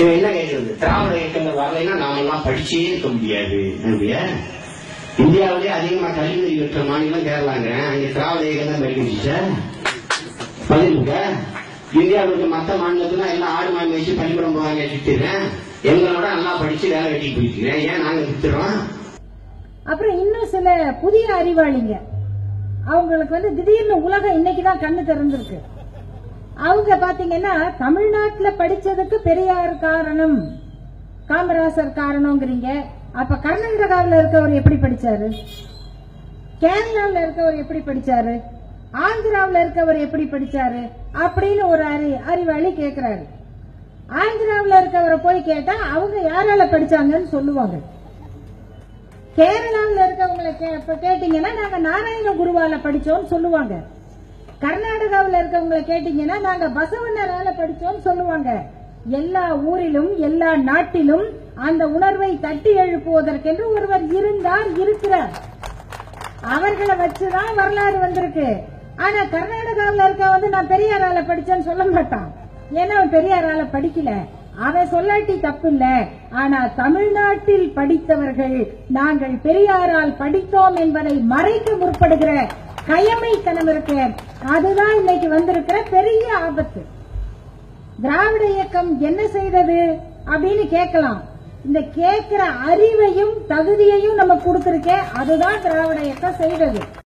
இவன் என்ன கேட்கறது திராவிட இயக்கங்கள் வரலைன்னா நாம எல்லாம் படிச்சே இருக்க முடியாது. அப்படியா? இந்தியாவிலேயே அதிகமா கல்வி பெற்ற மாநிலம் கேரளாங்க. அங்க திராவிட இயக்கம் தான் படிக்கிச்சு பதிலுங்க. இந்தியாவுக்கு மத்த மாநிலத்துல எல்லாம் ஆடு மாடு வச்சு பள்ளிக்கூடம் போவாங்க சுத்திடுறேன் எங்களோட நல்லா படிச்சு வேலை வெட்டி போயிட்டுக்கிறேன் ஏன் நாங்க வித்துறோம்? அப்புறம் இன்னும் சில புதிய அறிவாளிங்க. அவங்களுக்கு வந்து திடீர்னு உலகம் இன்னைக்குதான் கண்ணு திறந்திருக்கு. அவங்க பாத்தீங்கன்னா தமிழ்நாட்டுல படிச்சதுக்கு பெரியார் காரணம். காமராசர் காரணங்கிறீங்க அப்ப கர்நாடகாவில் இருக்கவர் எப்படி படிச்சாரு? கேரளாவில் இருக்கவர் எப்படி படிச்சாரு? ஆந்திராவில் இருக்கவர் எப்படி படிச்சாரு? அப்படின்னு ஒரு அறி அறிவாளி கேட்கிறாரு ஆந்திராவில் இருக்கவரை போய் கேட்டா அவங்க யாரால படிச்சாங்கன்னு சொல்லுவாங்க. கேரளாவில் இருக்கவங்களை கே- கேட்டீங்கன்னா நாங்க நாராயண குருவால படிச்சோம்னு சொல்லுவாங்க. கர்நாடகாவில் இருக்கவங்களை கேட்டீங்கன்னா நாங்க பசவண்ணரால படிச்சோம் சொல்லுவாங்க. எல்லா ஊரிலும் எல்லா நாட்டிலும் அந்த உணர்வை தட்டி எழுப்புவதற்கென்று ஒருவர் இருந்தார் இருக்கிறார். அவர்களை வச்சுதான் வரலாறு வந்திருக்கு. ஆனா கர்நாடகாவில் இருக்க வந்து நான் பெரியாரால படிச்சேன்னு சொல்ல மாட்டான். ஏன்னா அவன் பெரியாரால படிக்கல. அவன் சொல்லாட்டி தப்பு இல்ல ஆனா தமிழ்நாட்டில் படித்தவர்கள் நாங்கள் பெரியாரால் படித்தோம் என்பதை மறைக்க முற்படுகிற கயமைத்தனம் இருக்கு அதுதான் இன்னைக்கு வந்திருக்கிற பெரிய ஆபத்து. திராவிட இயக்கம் என்ன செய்தது அப்படின்னு கேட்கலாம். இந்த கேட்கிற அறிவையும் தகுதியையும் நம்ம கொடுத்திருக்கே அதுதான் திராவிட இயக்கம் செய்தது.